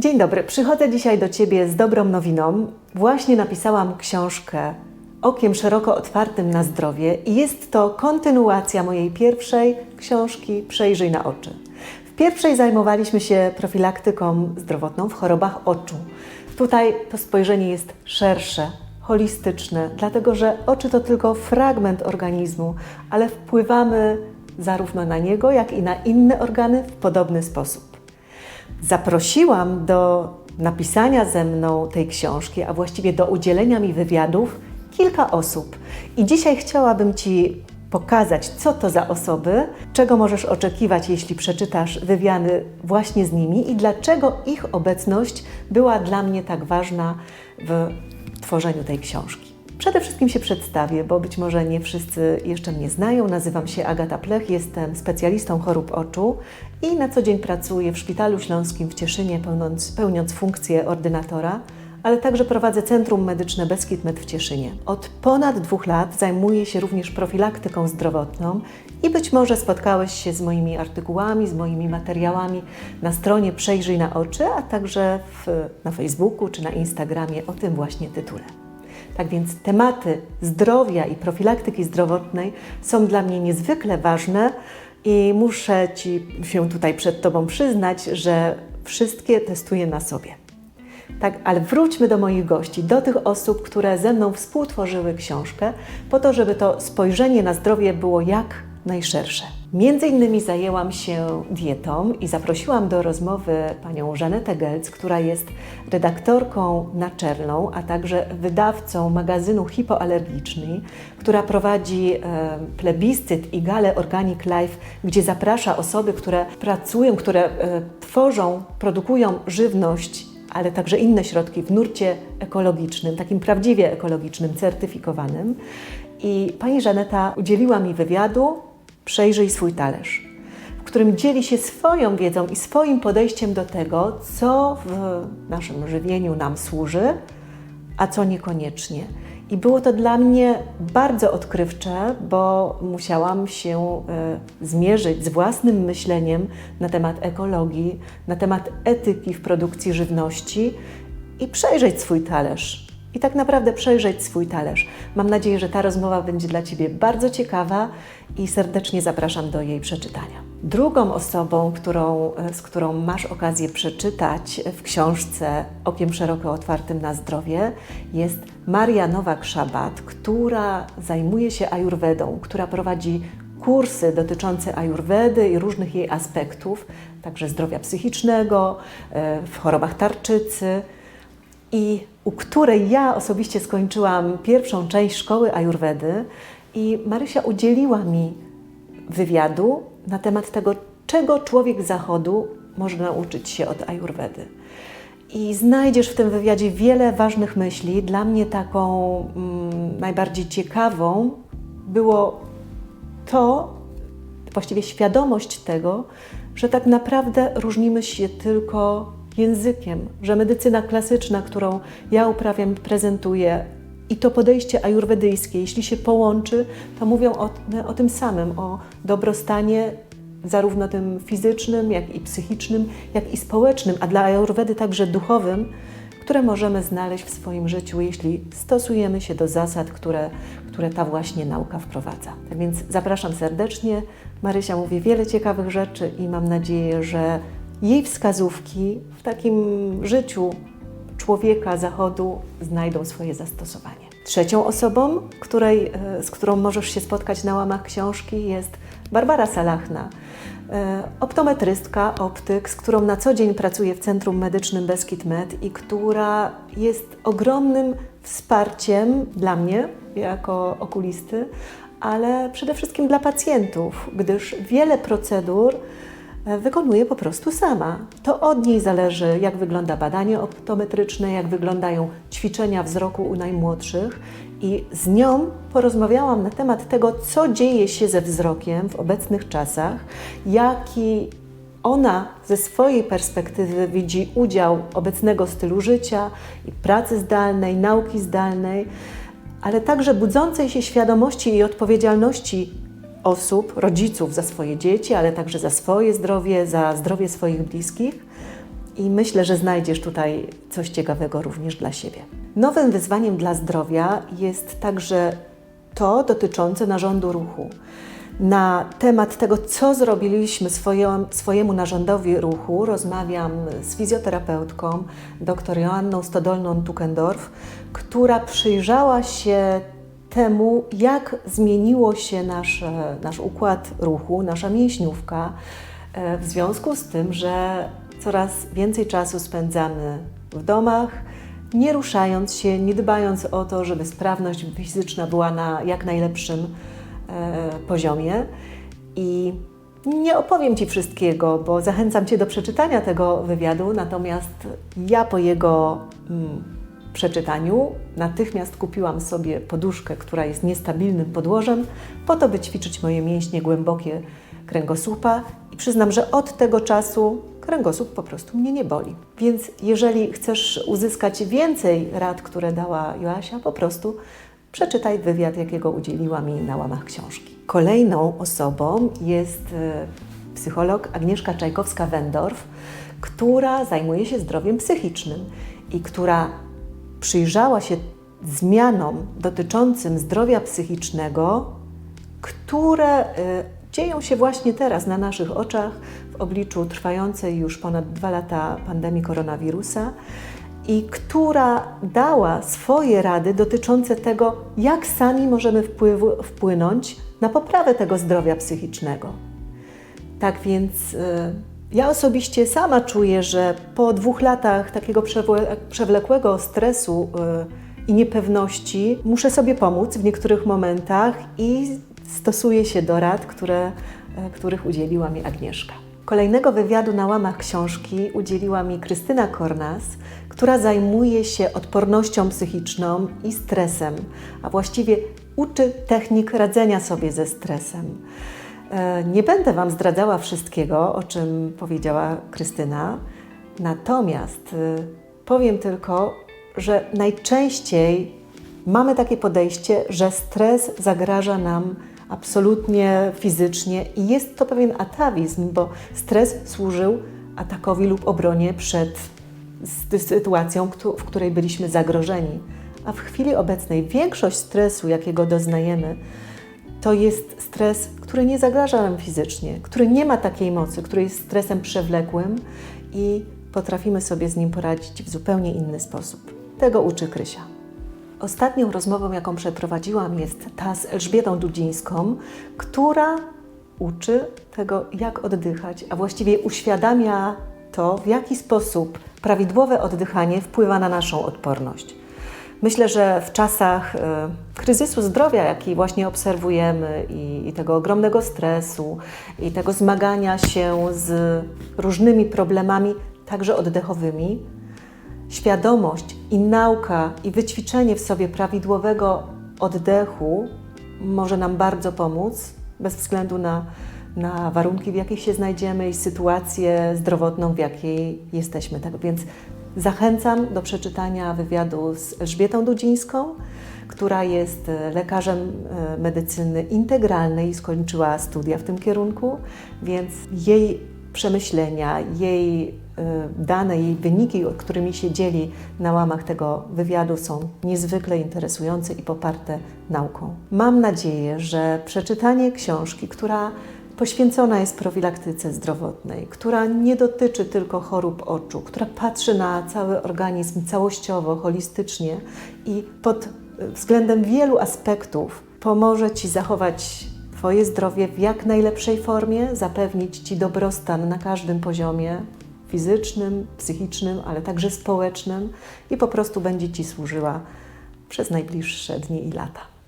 Dzień dobry, przychodzę dzisiaj do Ciebie z dobrą nowiną. Właśnie napisałam książkę Okiem szeroko otwartym na zdrowie i jest to kontynuacja mojej pierwszej książki Przejrzyj na oczy. W pierwszej zajmowaliśmy się profilaktyką zdrowotną w chorobach oczu. Tutaj to spojrzenie jest szersze, holistyczne, dlatego że oczy to tylko fragment organizmu, ale wpływamy zarówno na niego, jak i na inne organy w podobny sposób. Zaprosiłam do napisania ze mną tej książki, a właściwie do udzielenia mi wywiadów kilka osób. I dzisiaj chciałabym Ci pokazać, co to za osoby, czego możesz oczekiwać, jeśli przeczytasz wywiady właśnie z nimi i dlaczego ich obecność była dla mnie tak ważna w tworzeniu tej książki. Przede wszystkim się przedstawię, bo być może nie wszyscy jeszcze mnie znają. Nazywam się Agata Plech, jestem specjalistą chorób oczu i na co dzień pracuję w Szpitalu Śląskim w Cieszynie, pełniąc, pełniąc funkcję ordynatora, ale także prowadzę Centrum Medyczne Beskid Med w Cieszynie. Od ponad dwóch lat zajmuję się również profilaktyką zdrowotną i być może spotkałeś się z moimi artykułami, z moimi materiałami na stronie Przejrzyj na oczy, a także w, na Facebooku czy na Instagramie o tym właśnie tytule. Tak więc tematy zdrowia i profilaktyki zdrowotnej są dla mnie niezwykle ważne i muszę Ci się tutaj przed Tobą przyznać, że wszystkie testuję na sobie. Tak, ale wróćmy do moich gości, do tych osób, które ze mną współtworzyły książkę, po to, żeby to spojrzenie na zdrowie było jak najszersze. Między innymi zajęłam się dietą i zaprosiłam do rozmowy panią Żanetę Gelc, która jest redaktorką naczelną, a także wydawcą magazynu Hipoalergiczny, która prowadzi e, plebiscyt i galę Organic Life, gdzie zaprasza osoby, które pracują, które e, tworzą, produkują żywność ale także inne środki w nurcie ekologicznym, takim prawdziwie ekologicznym, certyfikowanym. I pani Żaneta udzieliła mi wywiadu Przejrzyj swój talerz, w którym dzieli się swoją wiedzą i swoim podejściem do tego, co w naszym żywieniu nam służy, a co niekoniecznie. I było to dla mnie bardzo odkrywcze, bo musiałam się y, zmierzyć z własnym myśleniem na temat ekologii, na temat etyki w produkcji żywności i przejrzeć swój talerz i tak naprawdę przejrzeć swój talerz. Mam nadzieję, że ta rozmowa będzie dla Ciebie bardzo ciekawa i serdecznie zapraszam do jej przeczytania. Drugą osobą, którą, e, z którą masz okazję przeczytać w książce Okiem szeroko otwartym na zdrowie jest Maria Nowak-Szabat, która zajmuje się ajurwedą, która prowadzi kursy dotyczące ajurwedy i różnych jej aspektów, także zdrowia psychicznego, e, w chorobach tarczycy i u której ja osobiście skończyłam pierwszą część szkoły Ajurwedy i Marysia udzieliła mi wywiadu na temat tego, czego człowiek z zachodu może nauczyć się od Ajurwedy. I znajdziesz w tym wywiadzie wiele ważnych myśli. Dla mnie taką mm, najbardziej ciekawą było to, właściwie świadomość tego, że tak naprawdę różnimy się tylko językiem, że medycyna klasyczna, którą ja uprawiam, prezentuję, i to podejście ajurwedyjskie, jeśli się połączy, to mówią o, o tym samym, o dobrostanie zarówno tym fizycznym, jak i psychicznym, jak i społecznym, a dla ajurwedy także duchowym, które możemy znaleźć w swoim życiu, jeśli stosujemy się do zasad, które, które ta właśnie nauka wprowadza. Tak więc zapraszam serdecznie. Marysia mówi wiele ciekawych rzeczy i mam nadzieję, że jej wskazówki w takim życiu człowieka zachodu znajdą swoje zastosowanie. Trzecią osobą, której, e, z którą możesz się spotkać na łamach książki, jest Barbara Salachna, e, optometrystka, optyk, z którą na co dzień pracuję w Centrum Medycznym Beskid Med i która jest ogromnym wsparciem dla mnie jako okulisty, ale przede wszystkim dla pacjentów, gdyż wiele procedur wykonuje po prostu sama. To od niej zależy, jak wygląda badanie optometryczne, jak wyglądają ćwiczenia wzroku u najmłodszych. I z nią porozmawiałam na temat tego, co dzieje się ze wzrokiem w obecnych czasach, jaki ona ze swojej perspektywy widzi udział obecnego stylu życia i pracy zdalnej, nauki zdalnej, ale także budzącej się świadomości i odpowiedzialności osób, rodziców za swoje dzieci, ale także za swoje zdrowie, za zdrowie swoich bliskich. i myślę, że znajdziesz tutaj coś ciekawego również dla siebie. Nowym wyzwaniem dla zdrowia jest także to dotyczące narządu ruchu. Na temat tego, co zrobiliśmy swoje, swojemu narządowi ruchu, rozmawiam z fizjoterapeutką, dr Joanną Stodolną-Tukendorf, która przyjrzała się temu, jak zmieniło się nasz, nasz układ ruchu, nasza mięśniówka, e, w związku z tym, że coraz więcej czasu spędzamy w domach, nie ruszając się, nie dbając o to, żeby sprawność fizyczna była na jak najlepszym e, poziomie. I nie opowiem Ci wszystkiego, bo zachęcam Cię do przeczytania tego wywiadu, natomiast ja po jego mm, przeczytaniu natychmiast kupiłam sobie poduszkę, która jest niestabilnym podłożem, po to, by ćwiczyć moje mięśnie głębokie kręgosłupa i przyznam, że od tego czasu kręgosłup po prostu mnie nie boli. Więc jeżeli chcesz uzyskać więcej rad, które dała Joasia, po prostu przeczytaj wywiad, jakiego udzieliła mi na łamach książki. Kolejną osobą jest e, psycholog Agnieszka Czajkowska-Wendorf, która zajmuje się zdrowiem psychicznym i która przyjrzała się zmianom dotyczącym zdrowia psychicznego, które e, dzieją się właśnie teraz na naszych oczach w obliczu trwającej już ponad dwa lata pandemii koronawirusa i która dała swoje rady dotyczące tego, jak sami możemy wpływ, wpłynąć na poprawę tego zdrowia psychicznego. Tak więc y, ja osobiście sama czuję, że po dwóch latach takiego przewlekłego stresu y, i niepewności muszę sobie pomóc w niektórych momentach i stosuję się do rad, które, y, których udzieliła mi Agnieszka. Kolejnego wywiadu na łamach książki udzieliła mi Krystyna Kornas, która zajmuje się odpornością psychiczną i stresem, a właściwie uczy technik radzenia sobie ze stresem. E, nie będę Wam zdradzała wszystkiego, o czym powiedziała Krystyna, natomiast e, powiem tylko, że najczęściej mamy takie podejście, że stres zagraża nam absolutnie fizycznie i jest to pewien atawizm, bo stres służył atakowi lub obronie przed sytuacją, w której byliśmy zagrożeni. A w chwili obecnej większość stresu, jakiego doznajemy, to jest stres, który nie zagraża nam fizycznie, który nie ma takiej mocy, który jest stresem przewlekłym i potrafimy sobie z nim poradzić w zupełnie inny sposób. Tego uczy Krysia. Ostatnią rozmową, jaką przeprowadziłam, jest ta z Elżbietą Dudzińską, która uczy tego, jak oddychać, a właściwie uświadamia to, w jaki sposób prawidłowe oddychanie wpływa na naszą odporność. Myślę, że w czasach y, kryzysu zdrowia, jaki właśnie obserwujemy, i, i, tego ogromnego stresu, i tego zmagania się z różnymi problemami, także oddechowymi, świadomość i nauka i wyćwiczenie w sobie prawidłowego oddechu może nam bardzo pomóc, bez względu na, na warunki, w jakich się znajdziemy i sytuację zdrowotną, w jakiej jesteśmy. Tak więc zachęcam do przeczytania wywiadu z Elżbietą Dudzińską, która jest lekarzem e, medycyny integralnej i skończyła studia w tym kierunku, więc jej przemyślenia, jej y, dane, jej wyniki, którymi się dzieli na łamach tego wywiadu, są niezwykle interesujące i poparte nauką. Mam nadzieję, że przeczytanie książki, która poświęcona jest profilaktyce zdrowotnej, która nie dotyczy tylko chorób oczu, która patrzy na cały organizm całościowo, holistycznie i pod y, względem wielu aspektów pomoże Ci zachować Twoje zdrowie w jak najlepszej formie, zapewnić Ci dobrostan na każdym poziomie fizycznym, psychicznym, ale także społecznym i po prostu będzie Ci służyła przez najbliższe dni i lata.